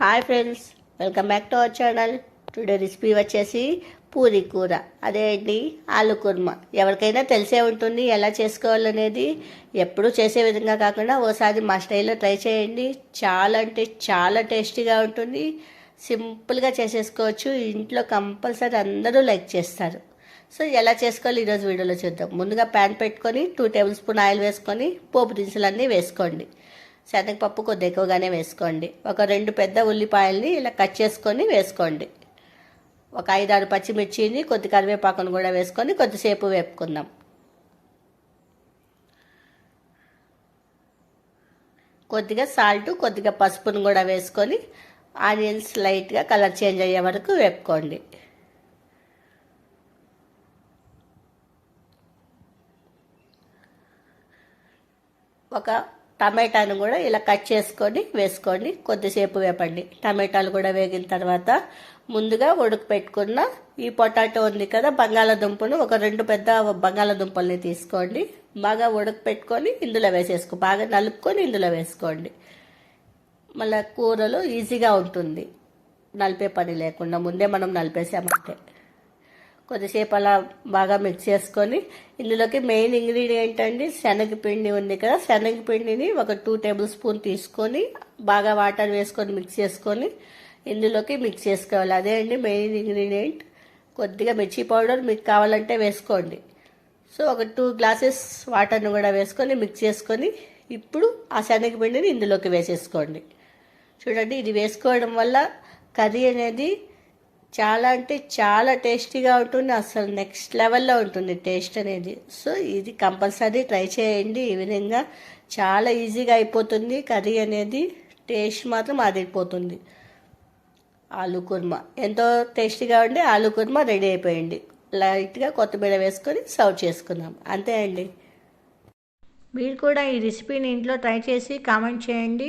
Hi friends welcome back to our channel. Today recipe వచ్చేసి పూరి కూర. అదేంటి? ఆలు కుర్మా. ఎవరికైనా తెలిసే ఉంటుంది ఎలా చేసుకోవాలనేది. ఎప్పుడూ చేసే విధంగా కాకుండా ఓసారి మా స్టైల్లో ట్రై చేయండి. చాలా అంటే చాలా టేస్టీగా ఉంటుంది. సింపుల్గా చేసేసుకోవచ్చు. ఇంట్లో కంపల్సరీ అందరూ లైక్ చేస్తారు. సో ఎలా చేసుకోవాలి ఈరోజు వీడియోలో చూద్దాం. ముందుగా ప్యాన్ పెట్టుకొని టూ టేబుల్ స్పూన్ ఆయిల్ వేసుకొని పోపు దినుసులన్నీ వేసుకోండి. శనగపప్పు కొద్ది ఎక్కువగానే వేసుకోండి. ఒక రెండు పెద్ద ఉల్లిపాయల్ని ఇలా కట్ చేసుకొని వేసుకోండి. ఒక ఐదారు పచ్చిమిర్చిని కొద్ది కరివేపాకును కూడా వేసుకొని కొద్దిసేపు వేపుకుందాం. కొద్దిగా సాల్ట్ కొద్దిగా పసుపును కూడా వేసుకొని ఆనియన్స్ లైట్గా కలర్ చేంజ్ అయ్యే వరకు వేపుకోండి. ఒక టమాటాను కూడా ఇలా కట్ చేసుకొని వేసుకోండి కొద్దిసేపు వేపండి. టమాటాలు కూడా వేగిన తర్వాత ముందుగా ఉడక పెట్టుకున్న ఈ పొటాటో ఉంది కదా బంగాళాదుంపను ఒక రెండు పెద్ద బంగాళాదుంపల్ని తీసుకోండి. బాగా ఉడక పెట్టుకొని ఇందులో వేసేసుకో బాగా నలుపుకొని ఇందులో వేసుకోండి. మళ్ళీ కూరలు ఈజీగా ఉంటుంది. నలిపే పని లేకుండా ముందే మనం నలిపేసామంటే. కొద్దిసేపు అలా బాగా మిక్స్ చేసుకొని ఇందులోకి మెయిన్ ఇంగ్రీడియంట్ అండి శనగపిండి ఉంది కదా. శనగపిండిని ఒక టూ టేబుల్ స్పూన్ తీసుకొని బాగా వాటర్ వేసుకొని మిక్స్ చేసుకొని ఇందులోకి మిక్స్ చేసుకోవాలి. అదే అండి మెయిన్ ఇంగ్రీడియంట్. కొద్దిగా మిర్చి పౌడర్ మీకు కావాలంటే వేసుకోండి. సో ఒక టూ గ్లాసెస్ వాటర్ని కూడా వేసుకొని మిక్స్ చేసుకొని ఇప్పుడు ఆ శనగపిండిని ఇందులోకి వేసేసుకోండి. చూడండి ఇది వేసుకోవడం వల్ల కర్రీ అనేది చాలా అంటే చాలా టేస్టీగా ఉంటుంది అసలు నెక్స్ట్ లెవెల్లో ఉంటుంది టేస్ట్ అనేది. సో ఇది కంపల్సరీ ట్రై చేయండి ఈ విధంగా చాలా ఈజీగా అయిపోతుంది. కర్రీ అనేది టేస్ట్ మాత్రం అదిరిపోతుంది. ఆలు కుర్మా. ఎంతో టేస్టీగా ఉండి ఆలు కుర్మా రెడీ అయిపోయింది. లైట్గా కొత్తిమీర వేసుకొని సర్వ్ చేసుకుందాం. అంతే అండి. మీరు కూడా ఈ రెసిపీని ఇంట్లో ట్రై చేసి కామెంట్ చేయండి.